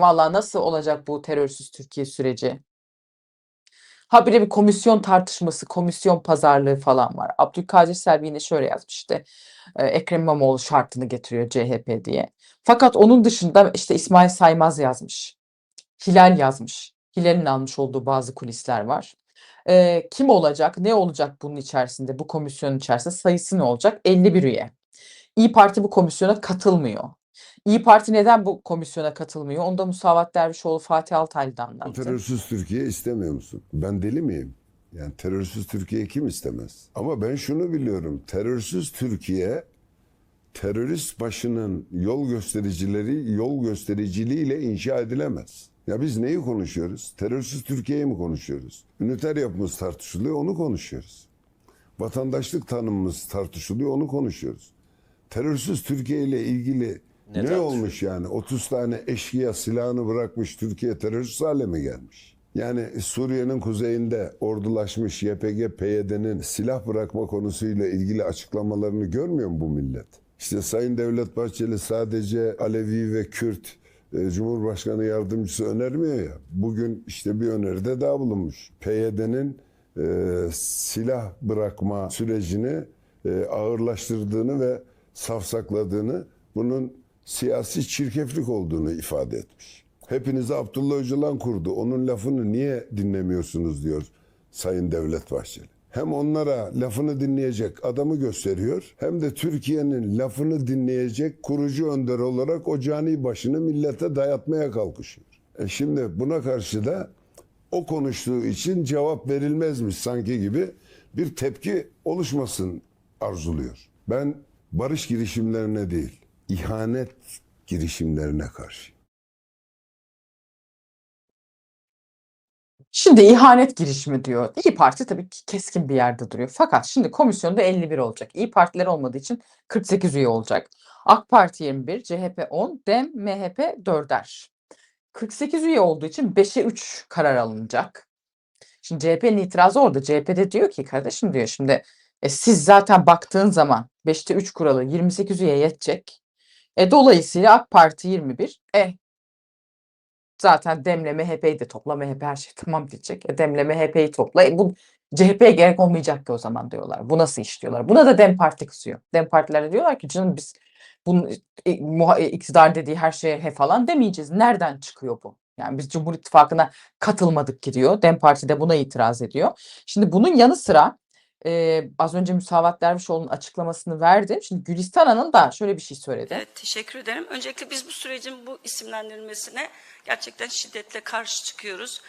Valla nasıl olacak bu terörsüz Türkiye süreci? Habire bir komisyon tartışması, komisyon pazarlığı falan var. Abdülkadir Selvi yine şöyle yazmıştı. e, Ekrem İmamoğlu şartını getiriyor CHP diye. Fakat onun dışında işte İsmail Saymaz yazmış. Hilal yazmış. Hilal'in almış olduğu bazı kulisler var. E, kim olacak, ne olacak bunun içerisinde, bu komisyonun içerisinde sayısı ne olacak? 51 üye. İyi Parti bu komisyona katılmıyor. İyi Parti neden bu komisyona katılmıyor? Onu da Musavat Dervişoğlu Fatih Altaylı'dan anlattı. terörsüz Türkiye istemiyor musun? Ben deli miyim? Yani terörsüz Türkiye kim istemez? Ama ben şunu biliyorum. Terörsüz Türkiye terörist başının yol göstericileri yol göstericiliğiyle inşa edilemez. Ya biz neyi konuşuyoruz? Terörsüz Türkiye'yi mi konuşuyoruz? Üniter yapımız tartışılıyor, onu konuşuyoruz. Vatandaşlık tanımımız tartışılıyor, onu konuşuyoruz. Terörsüz Türkiye ile ilgili Ne ne, olmuş yani? 30 tane eşkıya silahını bırakmış Türkiye terörist hale mi gelmiş? Yani Suriye'nin kuzeyinde ordulaşmış YPG, PYD'nin silah bırakma konusuyla ilgili açıklamalarını görmüyor mu bu millet? İşte Sayın Devlet Bahçeli sadece Alevi ve Kürt e, Cumhurbaşkanı yardımcısı önermiyor ya. Bugün işte bir öneride daha bulunmuş. PYD'nin e, silah bırakma sürecini e, ağırlaştırdığını ve safsakladığını, bunun siyasi çirkeflik olduğunu ifade etmiş. Hepinizi Abdullah Öcalan kurdu. Onun lafını niye dinlemiyorsunuz diyor Sayın Devlet Bahçeli. Hem onlara lafını dinleyecek adamı gösteriyor hem de Türkiye'nin lafını dinleyecek kurucu önder olarak o cani başını millete dayatmaya kalkışıyor. E şimdi buna karşı da o konuştuğu için cevap verilmezmiş sanki gibi bir tepki oluşmasın arzuluyor. Ben barış girişimlerine değil, ihanet girişimlerine karşı. Şimdi ihanet girişimi diyor. İyi Parti tabii ki keskin bir yerde duruyor. Fakat şimdi komisyonda 51 olacak. İyi Partiler olmadığı için 48 üye olacak. AK Parti 21, CHP 10, DEM, MHP 4'er. 48 üye olduğu için 5'e 3 karar alınacak. Şimdi CHP'nin itirazı orada. CHP'de diyor ki kardeşim diyor şimdi e, siz zaten baktığın zaman 5'te 3 kuralı 28 üye yetecek. E, dolayısıyla AK Parti 21. E zaten Dem'le MHP'yi de topla. MHP her şey tamam diyecek. E, Dem'le MHP'yi topla. E, bu CHP'ye gerek olmayacak ki o zaman diyorlar. Bu nasıl iş diyorlar. Buna da Dem Parti kızıyor. Dem Partiler diyorlar ki canım biz bunun e, e, iktidar dediği her şeye he falan demeyeceğiz. Nereden çıkıyor bu? Yani biz Cumhur İttifakı'na katılmadık ki diyor. Dem Parti de buna itiraz ediyor. Şimdi bunun yanı sıra e, az önce Müsavat Dervişoğlu'nun açıklamasını verdim. Şimdi Gülistan Hanım da şöyle bir şey söyledi. Evet, teşekkür ederim. Öncelikle biz bu sürecin bu isimlendirilmesine gerçekten şiddetle karşı çıkıyoruz.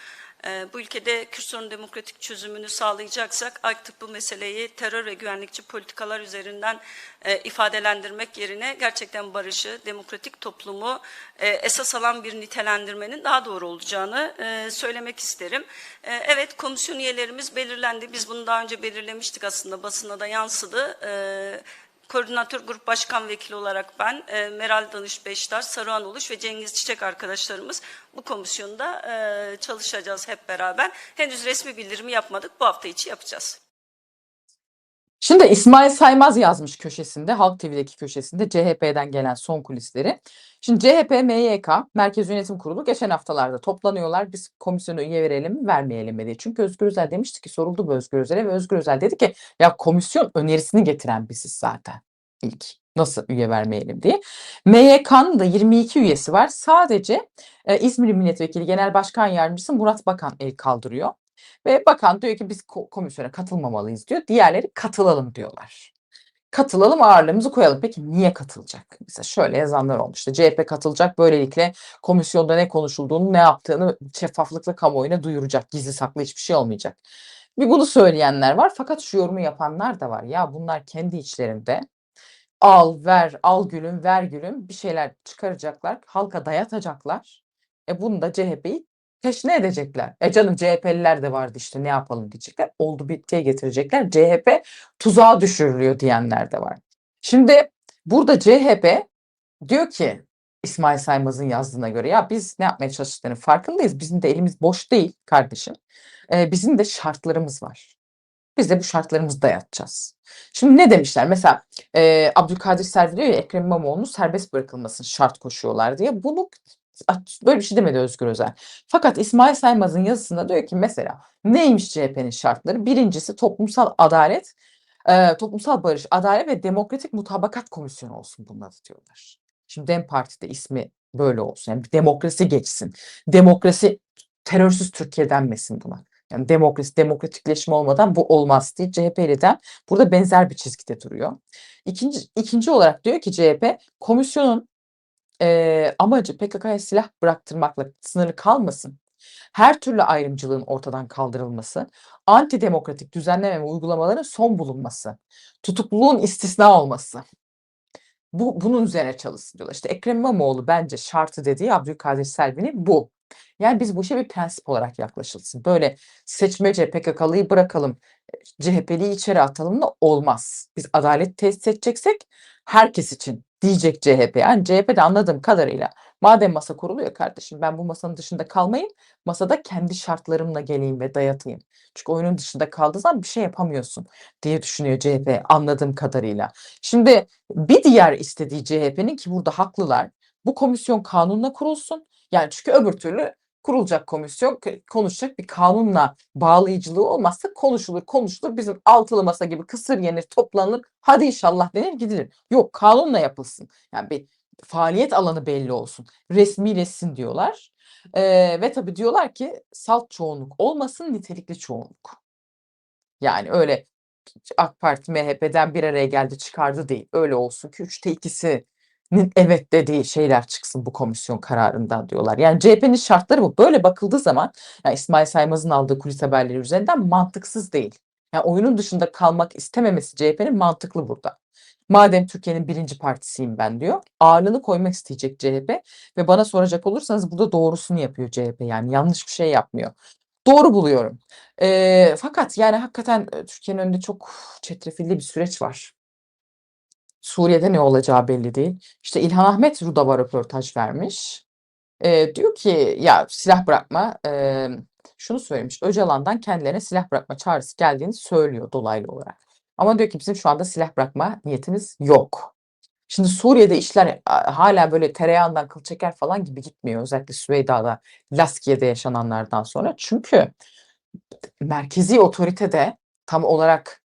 Ee, bu ülkede Kürt sorunun demokratik çözümünü sağlayacaksak artık bu meseleyi terör ve güvenlikçi politikalar üzerinden e, ifadelendirmek yerine gerçekten barışı, demokratik toplumu e, esas alan bir nitelendirmenin daha doğru olacağını e, söylemek isterim. E, evet komisyon üyelerimiz belirlendi. Biz bunu daha önce belirlemiştik aslında basına da yansıdı. E, Koordinatör Grup Başkan Vekili olarak ben, e, Meral Danış Beştaş, Saruhan Uluş ve Cengiz Çiçek arkadaşlarımız bu komisyonda e, çalışacağız hep beraber. Henüz resmi bildirimi yapmadık, bu hafta içi yapacağız. Şimdi İsmail Saymaz yazmış köşesinde, Halk TV'deki köşesinde CHP'den gelen son kulisleri. Şimdi CHP, MYK, Merkez Yönetim Kurulu geçen haftalarda toplanıyorlar. Biz komisyona üye verelim mi, vermeyelim mi diye. Çünkü Özgür Özel demişti ki soruldu bu Özgür Özel'e ve Özgür Özel dedi ki ya komisyon önerisini getiren biziz zaten ilk. Nasıl üye vermeyelim diye. MYK'nın da 22 üyesi var. Sadece e, İzmir Milletvekili Genel Başkan Yardımcısı Murat Bakan el kaldırıyor. Ve bakan diyor ki biz ko- komisyona katılmamalıyız diyor. Diğerleri katılalım diyorlar. Katılalım ağırlığımızı koyalım. Peki niye katılacak? Mesela şöyle yazanlar olmuş. İşte CHP katılacak böylelikle komisyonda ne konuşulduğunu ne yaptığını şeffaflıkla kamuoyuna duyuracak. Gizli saklı hiçbir şey olmayacak. Bir bunu söyleyenler var fakat şu yorumu yapanlar da var. Ya bunlar kendi içlerinde al ver al gülüm ver gülüm bir şeyler çıkaracaklar. Halka dayatacaklar. E bunu da CHP'yi teşne edecekler. E canım CHP'liler de vardı işte ne yapalım diyecekler. Oldu bittiye getirecekler. CHP tuzağa düşürülüyor diyenler de var. Şimdi burada CHP diyor ki İsmail Saymaz'ın yazdığına göre ya biz ne yapmaya çalıştıklarının farkındayız. Bizim de elimiz boş değil kardeşim. E, bizim de şartlarımız var. Biz de bu şartlarımızı dayatacağız. Şimdi ne demişler? Mesela e, Abdülkadir Selvi diyor ya Ekrem İmamoğlu'nun serbest bırakılmasını şart koşuyorlar diye. Bunu Böyle bir şey demedi Özgür Özel. Fakat İsmail Saymaz'ın yazısında diyor ki mesela neymiş CHP'nin şartları? Birincisi toplumsal adalet, e, toplumsal barış, adalet ve demokratik mutabakat komisyonu olsun bunun adı diyorlar. Şimdi DEM Parti'de ismi böyle olsun. Yani bir demokrasi geçsin. Demokrasi terörsüz Türkiye denmesin buna. Yani demokrasi, demokratikleşme olmadan bu olmaz diye CHP ile de burada benzer bir çizgide duruyor. İkinci, ikinci olarak diyor ki CHP komisyonun eee, amacı PKK'ya silah bıraktırmakla sınırlı kalmasın. Her türlü ayrımcılığın ortadan kaldırılması, antidemokratik düzenleme ve uygulamaların son bulunması, tutukluluğun istisna olması. Bu, bunun üzerine çalışsın diyorlar. İşte Ekrem İmamoğlu bence şartı dediği Abdülkadir Selvi'nin bu. Yani biz bu işe bir prensip olarak yaklaşılsın. Böyle seçmece PKK'lıyı bırakalım, CHP'liyi içeri atalım da olmaz. Biz adalet tesis edeceksek herkes için diyecek CHP. Yani CHP'de anladığım kadarıyla madem masa kuruluyor kardeşim ben bu masanın dışında kalmayayım. Masada kendi şartlarımla geleyim ve dayatayım. Çünkü oyunun dışında kaldığı zaman bir şey yapamıyorsun diye düşünüyor CHP anladığım kadarıyla. Şimdi bir diğer istediği CHP'nin ki burada haklılar. Bu komisyon kanunla kurulsun. Yani çünkü öbür türlü kurulacak komisyon konuşacak bir kanunla bağlayıcılığı olmazsa konuşulur konuşulur bizim altılı masa gibi kısır yenir toplanılır hadi inşallah denir gidilir. Yok kanunla yapılsın yani bir faaliyet alanı belli olsun resmileşsin diyorlar Ee, ve tabii diyorlar ki salt çoğunluk olmasın nitelikli çoğunluk. Yani öyle AK Parti MHP'den bir araya geldi çıkardı değil. Öyle olsun ki üçte ikisinin evet dediği şeyler çıksın bu komisyon kararından diyorlar. Yani CHP'nin şartları bu. Böyle bakıldığı zaman yani İsmail Saymaz'ın aldığı kulis haberleri üzerinden mantıksız değil. Yani oyunun dışında kalmak istememesi CHP'nin mantıklı burada. Madem Türkiye'nin birinci partisiyim ben diyor. Ağırlığını koymak isteyecek CHP ve bana soracak olursanız burada doğrusunu yapıyor CHP. Yani yanlış bir şey yapmıyor. Doğru buluyorum. Eee, fakat yani hakikaten e, Türkiye'nin önünde çok çetrefilli bir süreç var. Suriye'de ne olacağı belli değil. İşte İlhan Ahmet Rudav'a röportaj vermiş. Eee, diyor ki ya silah bırakma eee, şunu söylemiş. Öcalan'dan kendilerine silah bırakma çağrısı geldiğini söylüyor dolaylı olarak. Ama diyor ki bizim şu anda silah bırakma niyetimiz yok. Şimdi Suriye'de işler hala böyle tereyağından kıl çeker falan gibi gitmiyor. Özellikle Süveyda'da, Laskiye'de yaşananlardan sonra. Çünkü merkezi otorite de tam olarak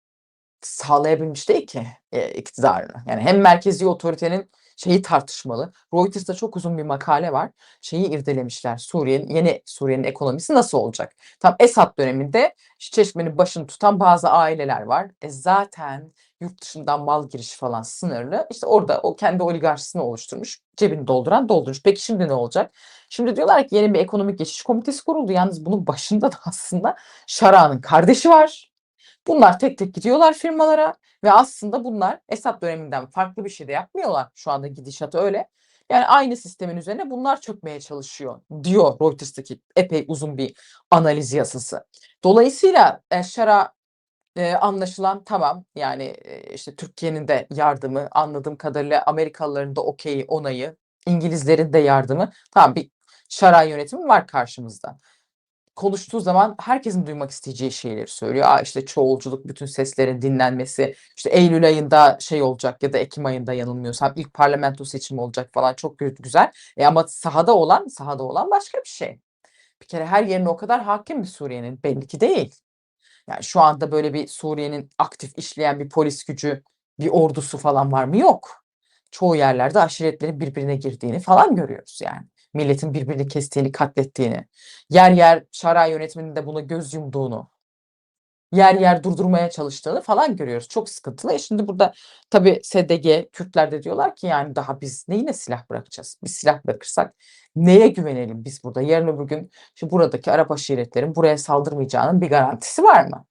sağlayabilmiş değil ki e, iktidarını. Yani hem merkezi otoritenin şeyi tartışmalı. Reuters'ta çok uzun bir makale var. Şeyi irdelemişler. Suriye'nin yeni Suriye'nin ekonomisi nasıl olacak? Tam Esad döneminde çeşmenin başını tutan bazı aileler var. E zaten yurt dışından mal girişi falan sınırlı. İşte orada o kendi oligarşisini oluşturmuş. Cebini dolduran doldurmuş. Peki şimdi ne olacak? Şimdi diyorlar ki yeni bir ekonomik geçiş komitesi kuruldu. Yalnız bunun başında da aslında Şara'nın kardeşi var. Bunlar tek tek gidiyorlar firmalara ve aslında bunlar Esad döneminden farklı bir şey de yapmıyorlar. Şu anda gidişatı öyle. Yani aynı sistemin üzerine bunlar çökmeye çalışıyor diyor Reuters'taki epey uzun bir analiz yazısı. Dolayısıyla Şara e, anlaşılan tamam yani e, işte Türkiye'nin de yardımı anladığım kadarıyla Amerikalıların da okeyi onayı İngilizlerin de yardımı tamam bir Şara yönetimi var karşımızda konuştuğu zaman herkesin duymak isteyeceği şeyleri söylüyor. Aa işte çoğulculuk, bütün seslerin dinlenmesi, işte Eylül ayında şey olacak ya da Ekim ayında yanılmıyorsam ilk parlamento seçimi olacak falan çok gü- güzel. E ama sahada olan, sahada olan başka bir şey. Bir kere her yerine o kadar hakim bir Suriye'nin belli ki değil. Yani şu anda böyle bir Suriye'nin aktif işleyen bir polis gücü, bir ordusu falan var mı? Yok. Çoğu yerlerde aşiretlerin birbirine girdiğini falan görüyoruz yani. Milletin birbirini kestiğini, katlettiğini. Yer yer Şara yönetiminin de buna göz yumduğunu, yer yer durdurmaya çalıştığını falan görüyoruz. Çok sıkıntılı. E şimdi burada tabii SDG, Kürtler de diyorlar ki yani daha biz neyine silah bırakacağız? Biz silah bırakırsak neye güvenelim biz burada? Yarın öbür gün şu buradaki Arap aşiretlerin buraya saldırmayacağının bir garantisi var mı?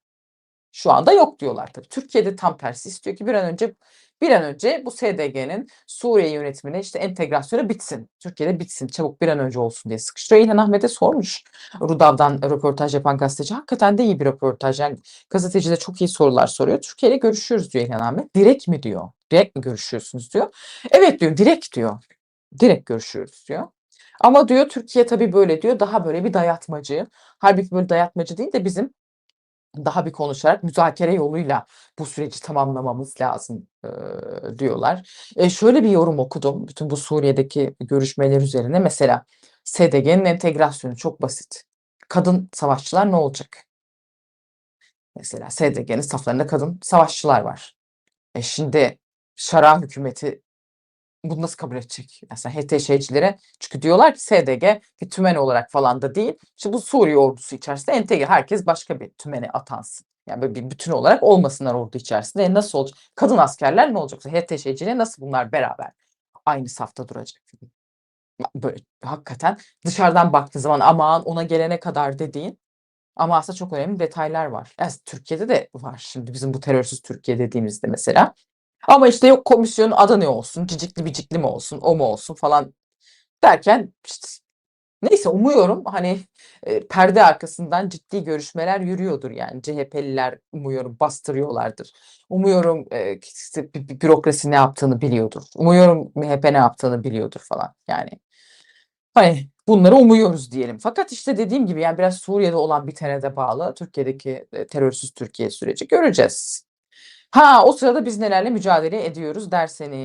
Şu anda yok diyorlar tabii. Türkiye'de tam tersi istiyor ki bir an önce bir an önce bu SDG'nin Suriye yönetimine işte entegrasyonu bitsin. Türkiye'de bitsin. Çabuk bir an önce olsun diye sıkıştırıyor. İlhan Ahmet'e sormuş. Rudav'dan röportaj yapan gazeteci. Hakikaten de iyi bir röportaj. Yani gazeteci de çok iyi sorular soruyor. Türkiye ile görüşüyoruz diyor İlhan Ahmet. Direkt mi diyor? Direkt mi görüşüyorsunuz diyor. Evet diyor. Direkt diyor. Direkt görüşüyoruz diyor. Ama diyor Türkiye tabii böyle diyor. Daha böyle bir dayatmacı. Halbuki böyle dayatmacı değil de bizim daha bir konuşarak müzakere yoluyla bu süreci tamamlamamız lazım eee, diyorlar. E, şöyle bir yorum okudum bütün bu Suriye'deki görüşmeler üzerine. Mesela SDG'nin entegrasyonu çok basit. Kadın savaşçılar ne olacak? Mesela SDG'nin saflarında kadın savaşçılar var. E şimdi Şara hükümeti bunu nasıl kabul edecek? Mesela HTŞ'cilere çünkü diyorlar ki SDG bir tümen olarak falan da değil. İşte bu Suriye ordusu içerisinde entegre. Herkes başka bir tümene atansın. Yani böyle bir bütün olarak olmasınlar ordu içerisinde. E nasıl olacak? Kadın askerler ne olacak? HTŞ'ciyle nasıl bunlar beraber aynı safta duracak? Böyle hakikaten dışarıdan baktığın zaman aman ona gelene kadar dediğin ama aslında çok önemli detaylar var. Yani Türkiye'de de var şimdi bizim bu terörsüz Türkiye dediğimizde mesela. Ama işte yok komisyonun adı ne olsun, cicikli bicikli mi olsun, o mu olsun falan derken işte neyse umuyorum hani e, perde arkasından ciddi görüşmeler yürüyordur yani CHP'liler umuyorum bastırıyorlardır. Umuyorum e, işte bi- bi- bürokrasi ne yaptığını biliyordur. Umuyorum MHP ne yaptığını biliyordur falan yani. Hani bunları umuyoruz diyelim. Fakat işte dediğim gibi yani biraz Suriye'de olan bitene de bağlı. Türkiye'deki e, terörsüz Türkiye süreci göreceğiz. Ha o sırada biz nelerle mücadele ediyoruz derseniz.